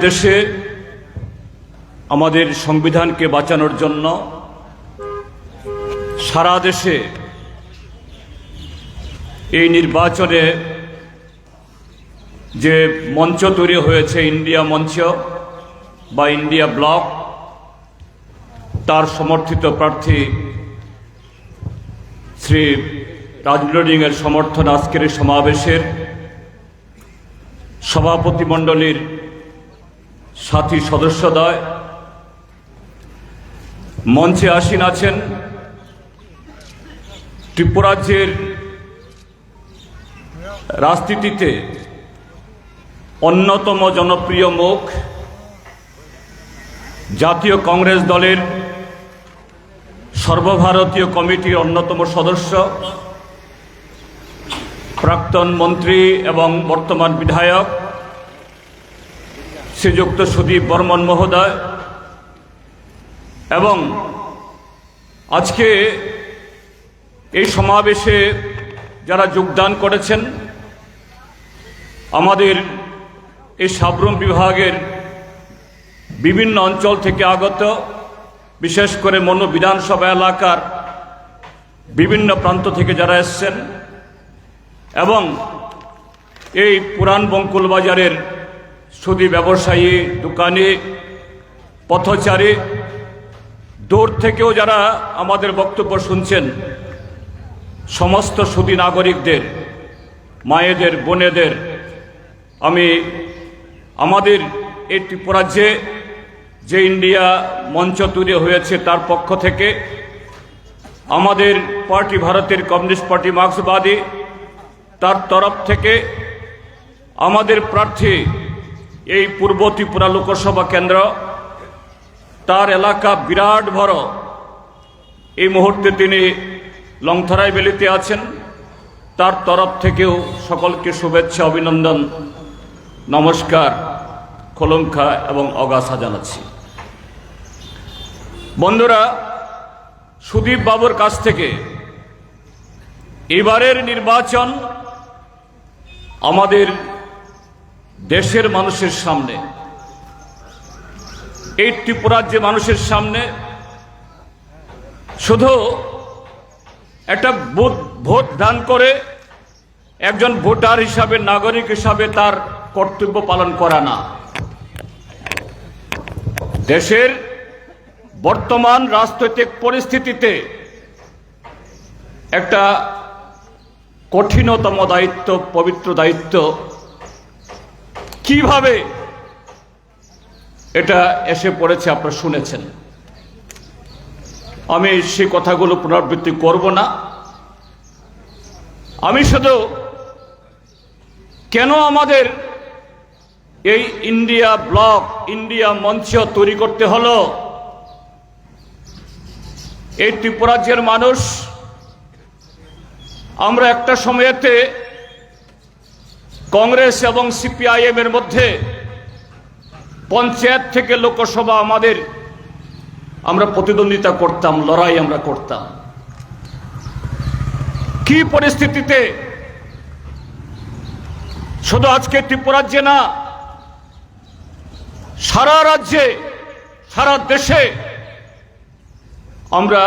দেশে আমাদের সংবিধানকে বাঁচানোর জন্য সারা দেশে এই নির্বাচনে যে মঞ্চ তৈরি হয়েছে, ইন্ডিয়া মঞ্চ বা ইন্ডিয়া ব্লক, তার সমর্থিত প্রার্থী শ্রী রাজনৈতিকের সমর্থন আজকের সমাবেশের সভাপতি মণ্ডলীর সাথী সদস্যদয় মঞ্চে আসীন আছেন ত্রিপুরাজ্যের রাজনীতিতে অন্যতম জনপ্রিয় মুখ জাতীয় কংগ্রেস দলের সর্বভারতীয় কমিটির অন্যতম সদস্য, প্রাক্তন মন্ত্রী এবং বর্তমান বিধায়ক শ্রীযুক্ত সুদীপ বর্মন মহোদয় এবং আজকে এই সমাবেশে যারা যোগদান করেছেন, আমাদের এই সাবরুম বিভাগের বিভিন্ন অঞ্চল থেকে আগত, বিশেষ করে মনো বিধানসভা এলাকার বিভিন্ন প্রান্ত থেকে যারা এসছেন এবং এই পুরাণ বঙ্কুল বাজারের সুদী ব্যবসায়ী, দোকানি, পথচারী, দূর থেকেও যারা আমাদের বক্তব্য শুনছেন, সমস্ত সুদী নাগরিকদের, মায়েদের, বোনেদের, আমি আমাদের এই ত্রিপুরাজ্যে যে ইন্ডিয়া মঞ্চ তৈরি হয়েছে তার পক্ষ থেকে আমাদের পার্টি, ভারতের কমিউনিস্ট পার্টি, মার্ক্সবাদী, তার তরফ থেকে আমাদের প্রার্থী এই পূর্ব ত্রিপুরা লোকসভা কেন্দ্র, তার এলাকা বিরাট বড়। এই মুহূর্তে তিনি লংথরাই বেলিতে আছেন। তার তরফ থেকেও সকলকে শুভেচ্ছা, অভিনন্দন, নমস্কার, খোলঙ্কা এবং অগাছা জানাচ্ছি। বন্ধুরা, সুদীপ বাবুর কাছ থেকে এবারের নির্বাচন আমাদের দেশের মানুষের সামনে, এই ত্রিপুরাজ্যে মানুষের সামনে শুধু একটা ভোট ভোট দান করে একজন ভোটার হিসাবে, নাগরিক হিসাবে তার কর্তব্য পালন করা না। দেশের বর্তমান রাজনৈতিক পরিস্থিতিতে একটা কঠিনতম দায়িত্ব, পবিত্র দায়িত্ব কীভাবে এটা এসে পড়েছে আপনারা শুনেছেন। আমি সেই কথাগুলো পুনরাবৃত্তি করব না। আমি শুধু কেন আমাদের এই ইন্ডিয়া ব্লক, ইন্ডিয়া মঞ্চ তৈরি করতে হলো? এই ত্রিপুরাজ্যের মানুষ, আমরা একটা সময়েতে কংগ্রেস এবং সিপিআইএম এর মধ্যে পঞ্চায়েত থেকে লোকসভা আমাদের আমরা প্রতিদ্বন্দ্বিতা করতাম, লড়াই আমরা করতাম। কি পরিস্থিতিতে শুধু আজকে ত্রিপুরাজ্যে না, সারা রাজ্যে, সারা দেশে আমরা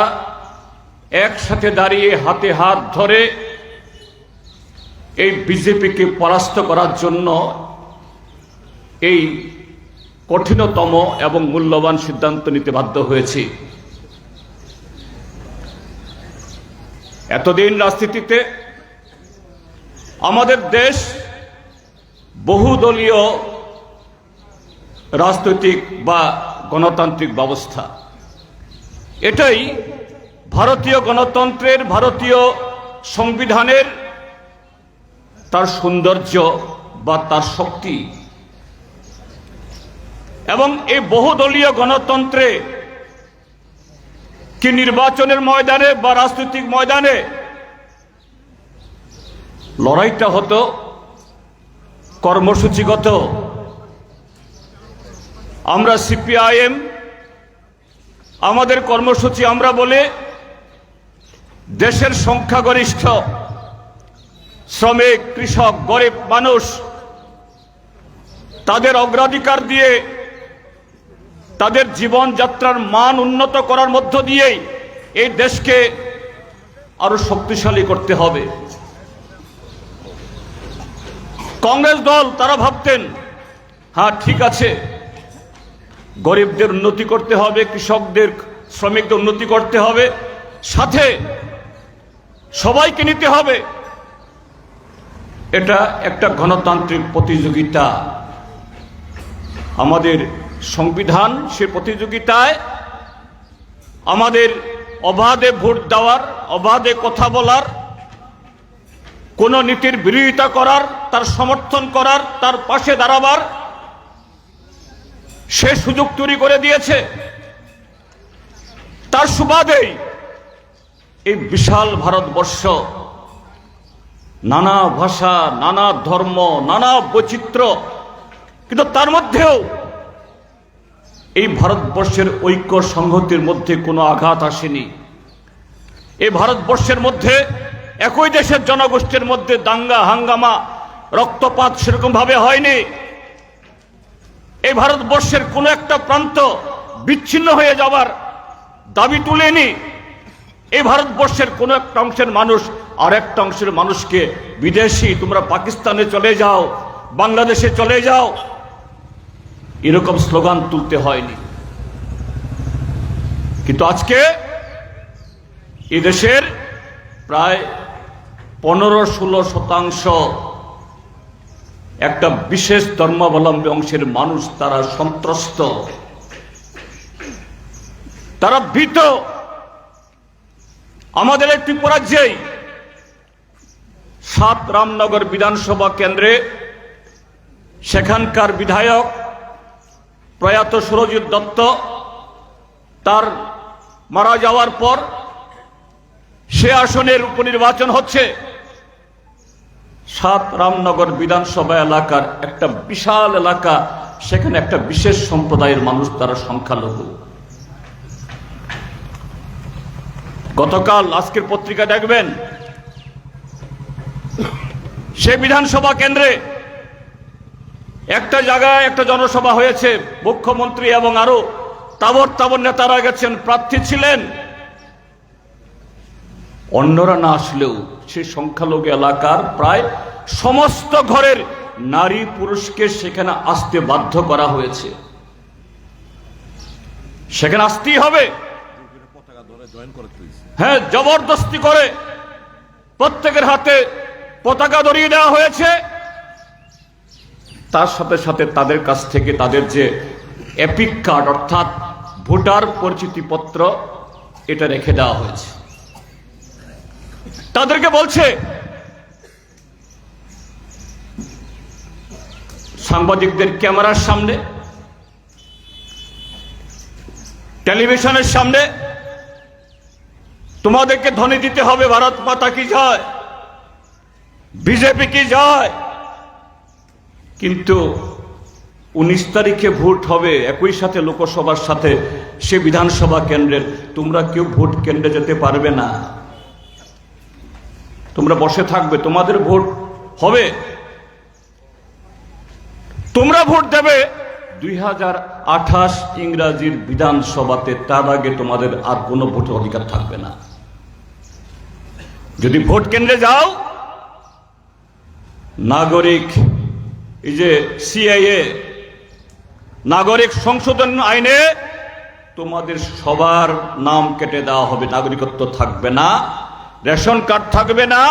একসাথে দাঁড়িয়ে হাতে হাত ধরে এই বিজেপিকে পরাস্ত করার জন্য এই কঠিনতম এবং মূল্যবান সিদ্ধান্ত নিতে বাধ্য হয়েছি। এতদিন রাজনীতিতে আমাদের দেশ বহুদলীয় রাজনৈতিক বা গণতান্ত্রিক ব্যবস্থা। এটাই ভারতীয় গণতন্ত্রের ভারতীয় সংবিধানের তার সৌন্দর্য বা তার শক্তি। এবং এই বহুদলীয় গণতন্ত্রে কি নির্বাচনের ময়দানে বা রাজনৈতিক ময়দানে লড়াইটা হতো, কর্মসূচিগত। আমরা সিপিআইএম, আমাদের কর্মসূচি আমরা বলে দেশের সংখ্যাগরিষ্ঠ। শ্রমিক, কৃষক, গরিব মানুষ, তাদের অগ্রাধিকার দিয়ে তাদের জীবনযাত্রার মান উন্নত করার মধ্য দিয়েই এই দেশকে আরও শক্তিশালী করতে হবে। কংগ্রেস দল, তারা ভাবতেন হ্যাঁ ঠিক আছে, গরিবদের উন্নতি করতে হবে, কৃষকদের, শ্রমিকদের উন্নতি করতে হবে, সাথে সবাইকে নিতে হবে। এটা একটা গণতান্ত্রিক প্রতিযোগিতা। আমাদের সংবিধান সে প্রতিযোগিতায় আমাদের অবাধে ভোট দেওয়ার, অবাধে কথা বলার, কোন নীতির বিরোধিতা করার, তার সমর্থন করার, তার পাশে দাঁড়াবার সে সুযোগ তৈরি করে দিয়েছে। তার সুবাদেই এই বিশাল ভারতবর্ষ নানা ভাষা, নানা ধর্ম, নানা বৈচিত্র্য। কিন্তু তার মধ্যেও এই ভারতবর্ষের ঐক্য সংহতির মধ্যে কোনো আঘাত আসেনি। এই ভারতবর্ষের মধ্যে, একই দেশের জনগোষ্ঠীর মধ্যে দাঙ্গা, হাঙ্গামা, রক্তপাত সেরকম ভাবে হয়নি। এই ভারতবর্ষের কোনো একটা প্রান্ত বিচ্ছিন্ন হয়ে যাবার দাবি তুলেনি। এই ভারতবর্ষের কোনো একটা অংশের মানুষ আর একটা অংশের মানুষকে বিদেশি, তোমরা পাকিস্তানে চলে যাও, বাংলাদেশে চলে যাও। এরকম স্লোগান তুলতে হয়নি। কিন্তু আজকে এদেশের প্রায় পনেরো ষোলো শতাংশ একটা বিশেষ ধর্মাবলম্বী অংশের মানুষ তারা সন্ত্রস্ত। তারা ভীত। আমাদের এই ত্রিপুরাজ্যেই সাত রামনগর বিধানসভা কেন্দ্রে সেখানকার বিধায়ক প্রয়াত সুরজিৎ দত্ত তার মারা যাওয়ার পর সে আসনের উপনির্বাচন হচ্ছে। সাত রামনগর বিধানসভা এলাকার একটা বিশাল এলাকা, সেখানে একটা বিশেষ সম্প্রদায়ের মানুষ তারা সংখ্যালঘু। গতকাল আজকের পত্রিকা দেখবেন সে বিধানসভা কেন্দ্রে একটা জায়গায় একটা জনসভা হয়েছে মুখ্যমন্ত্রী এবং আরও তাবর তাবর নেতারা গেছেন প্রার্থী ছিলেন। অন্যরা না আসলেও সে সংখ্যালঘু এলাকার প্রায় সমস্ত ঘরের নারী পুরুষকে সেখানে আসতে বাধ্য করা হয়েছে। সেখানে আসতেই হবে। হ্যাঁ জবরদস্তি করে প্রত্যেকের হাতে পতাকা ধরিয়ে দেওয়া হয়েছে। তার সাথে সাথে তাদের কাছ থেকে তাদের যে এপিক কার্ড অর্থাৎ ভোটার পরিচিতি পত্র এটা রেখে দেওয়া হয়েছে। তাদেরকে বলছে, সাংবাদিকদের ক্যামেরার সামনে, টেলিভিশনের সামনে, তোমাদেরকে ধ্বনি দিতে হবে, ভারত মাতা কি যায় বিজেপি কি যায়? কিন্তু উনিশ তারিখে ভোট হবে একই সাথে লোকসভার সাথে সে বিধানসভা কেন্দ্রের। তোমরা কেউ ভোট কেন্দ্রে যেতে পারবে না। তোমরা বসে থাকবে। তোমাদের ভোট হবে। তোমরা ভোট দেবে। দুই হাজার আঠাশ ইংরাজির বিধানসভাতে তার আগে তোমাদের আর কোনো ভোটের অধিকার থাকবে না। যদি ভোট কেন্দ্রে যাও নাগরিক, এই যে সিআইএ নাগরিক সংশোধন আইনে তোমাদের সবার নাম কেটে দেওয়া হবে। নাগরিকত্ব থাকবে না, রেশন কার্ড থাকবে না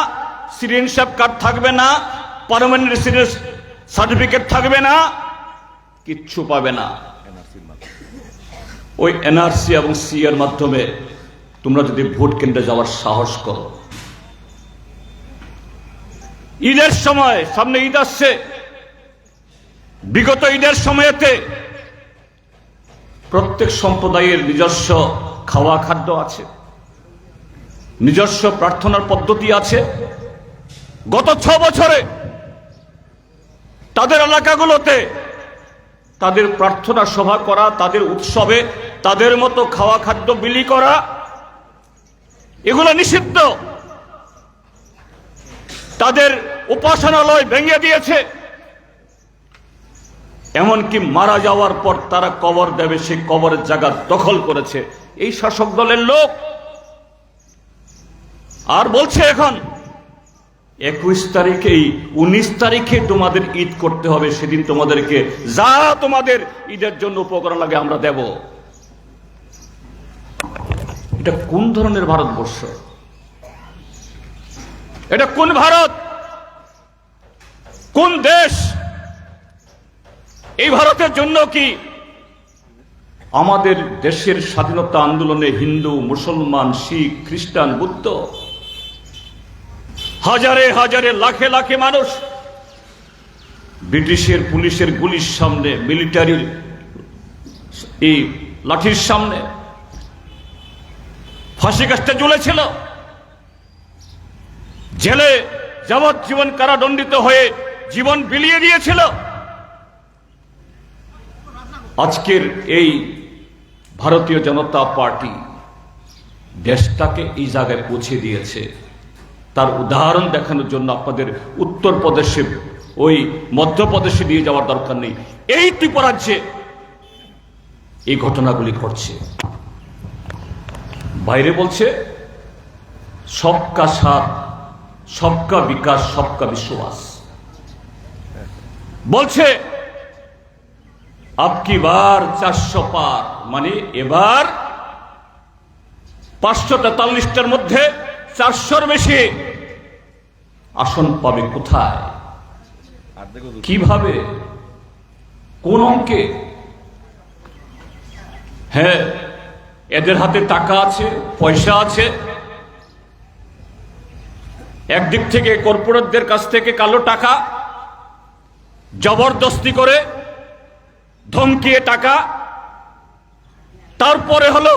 সিরিনশাপ কার্ড থাকবে না, পারমানেন্ট রেসিডেন্স সার্টিফিকেট থাকবে না, কিচ্ছু পাবে না। ওই এনআরসি এবং সি এর মাধ্যমে তোমরা যদি ভোট কেন্দ্রে যাওয়ার সাহস করো। ঈদের সময়, সামনে ঈদ আসছে। বিগত ঈদের সময়েতে প্রত্যেক সম্প্রদায়ের নিজস্ব খাওয়া খাদ্য আছে, নিজস্ব প্রার্থনার পদ্ধতি আছে। গত ছ বছরে তাদের এলাকাগুলোতে তাদের প্রার্থনা সভা করা, তাদের উৎসবে তাদের মতো খাওয়া খাদ্য বিলি করা, এগুলো নিষিদ্ধ। তাদের উপাসনালয় ভেঙে দিয়েছে। এমনকি মারা যাওয়ার পর তারা কবর দেবে, সেই কবরের জায়গা দখল করেছে। এই শাসক দলের লোক আর বলছে এখন, একুশ তারিখেই, উনিশ তারিখে তোমাদের ঈদ করতে হবে, সেদিন তোমাদেরকে যা তোমাদের ঈদের জন্য উপকরণ লাগে আমরা দেব। এটা কোন ধরনের ভারতবর্ষ? এটা কোন ভারত? কোন দেশ? এই ভারতের জন্য কি? আমাদের দেশের স্বাধীনতা আন্দোলনে হিন্দু মুসলমান শিখ খ্রিস্টান বুদ্ধ। হাজারে হাজারে লাখে লাখে মানুষ ব্রিটিশের পুলিশের গুলির সামনে মিলিটারির এই লাঠির সামনে ফাঁসি কাজটা জ্বলেছিল জেলে যাবজ্জীবন কারাদণ্ডিত হয়ে জীবন বিলিয়ে দিয়েছিল। আজকের এই ভারতীয় জনতা পার্টি দেশটাকে এই জায়গায় পৌঁছে দিয়েছে। তার উদাহরণ দেখানোর জন্য আপনাদের উত্তরপ্রদেশে ওই মধ্যপ্রদেশে দিয়ে যাওয়ার দরকার নেই। এই ত্রিপুরাজ্যে এই ঘটনাগুলি ঘটছে। বাইরে বলছে সবকা সাথ সবকা বিকাশ, সবকা বিশ্বাস। বলছে আপকি বার চারশো পার? মানে এবার পাঁচশো তেতাল্লিশটার মধ্যে চারশোর বেশি আসন পাবে কোথায়? কীভাবে? কোন অঙ্কে? হ্যাঁ এদের হাতে টাকা আছে, পয়সা আছে। একদিক থেকে কর্পোরেটদের কাছ থেকে কালো টাকা, জবরদস্তি করে ধমকিয়ে টাকা, তারপরে হলো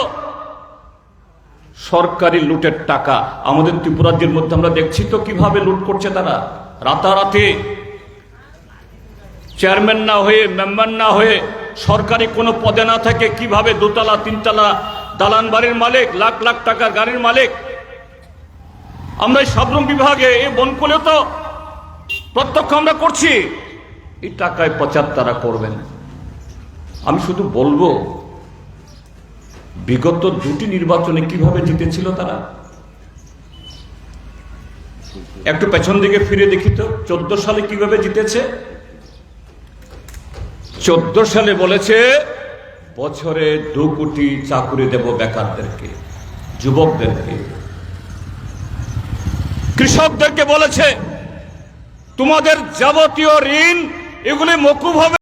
সরকারি লুটের টাকা। আমাদের ত্রিপুরাজ্যের মধ্যে আমরা দেখছি তো কীভাবে লুট করছে তারা। রাতারাতি চেয়ারম্যান না হয়ে, মেম্বার না হয়ে, সরকারি কোনো পদে না থাকে কীভাবে দোতলা, তিনতলা দালান বাড়ির মালিক, লাখ লাখ টাকার গাড়ির মালিক আমরা এই সাবরুম বিভাগে এই বনকলে তো প্রত্যক্ষ আমরা করছি। এই টাকায় প্রচার তারা করবেন। আমি শুধু বলব, বিগত দুটি নির্বাচনে কীভাবে জিতেছিল তারা? একটু পেছন দিকে ফিরে দেখি তো, চোদ্দ সালে কীভাবে জিতেছে? চোদ্দ সালে বলেছে, বছরে দু কোটি চাকুরি দেব বেকারদেরকে, যুবকদেরকে। কৃষকদেরকে বলেছে তোমাদের যাবতীয় ঋণ এগুলি মকুব হবে।